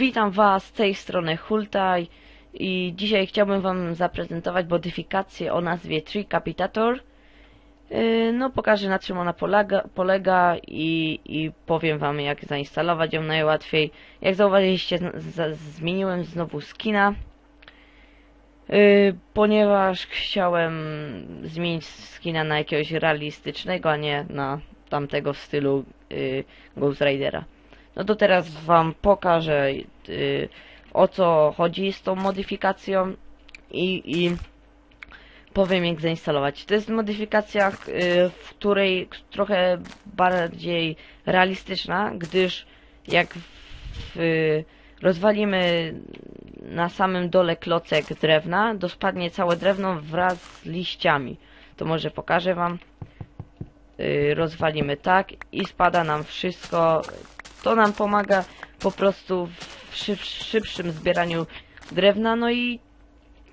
Witam Was z tej strony Hultaj i dzisiaj chciałbym Wam zaprezentować modyfikację o nazwie Tree Capitator. Yy, No pokażę na czym ona polega, polega i, i powiem Wam jak zainstalować ją najłatwiej. Jak zauważyliście z, zmieniłem znowu skina. Yy, ponieważ chciałem zmienić skina na jakiegoś realistycznego, a nie na tamtego w stylu yy, Ghost Ridera. No to teraz wam pokażę yy, o co chodzi z tą modyfikacją i, i powiem jak zainstalować. To jest modyfikacja, yy, w której trochę bardziej realistyczna, gdyż jak w, yy, rozwalimy na samym dole klocek drewna, to spadnie całe drewno wraz z liściami. To może pokażę wam. Yy, rozwalimy tak i spada nam wszystko. To nam pomaga po prostu w szyb, szybszym zbieraniu drewna, no i,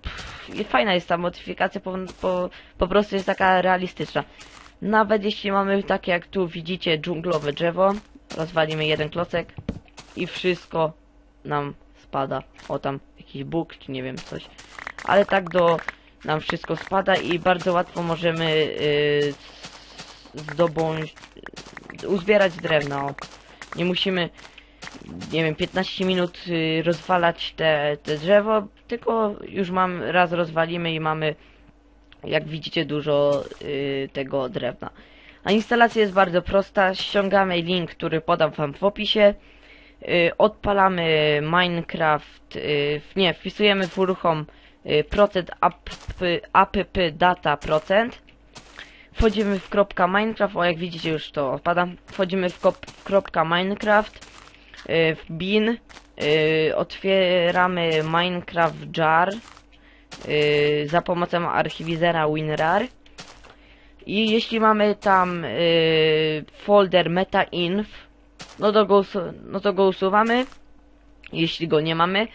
pff, fajna jest ta modyfikacja, po, po, po prostu jest taka realistyczna. Nawet jeśli mamy takie jak tu widzicie dżunglowe drzewo, rozwalimy jeden klocek i wszystko nam spada. O tam jakiś bóg, czy nie wiem coś. Ale tak do nam wszystko spada i bardzo łatwo możemy yy, uzbierać drewno. Nie musimy, nie wiem, 15 minut y, rozwalać te, te drzewo, tylko już mam, raz rozwalimy i mamy, jak widzicie, dużo y, tego drewna. A instalacja jest bardzo prosta. Ściągamy link, który podam wam w opisie. Y, odpalamy Minecraft, y, nie, wpisujemy w uruchom y, procent app, app data procent. Wchodzimy w kropka Minecraft, o jak widzicie już to odpada. Wchodzimy w, kropka Minecraft, y, w bin, y, otwieramy Minecraft jar y, za pomocą archiwizera WinRAR. I jeśli mamy tam y, folder metainf, no to, go, no to go usuwamy. Jeśli go nie mamy,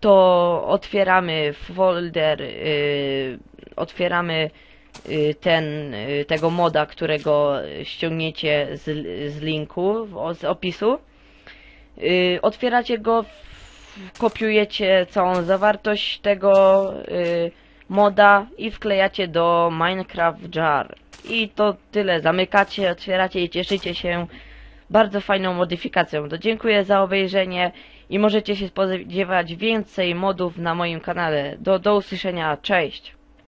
to otwieramy folder, y, otwieramy ten, y, tego moda, którego ściągniecie z, z linku, z opisu. Y, Otwieracie go, kopiujecie całą zawartość tego y, moda i wklejacie do Minecraft Jar. I to tyle. Zamykacie, otwieracie i cieszycie się bardzo fajną modyfikacją. To dziękuję za obejrzenie i możecie się spodziewać więcej modów na moim kanale. Do, do usłyszenia, cześć!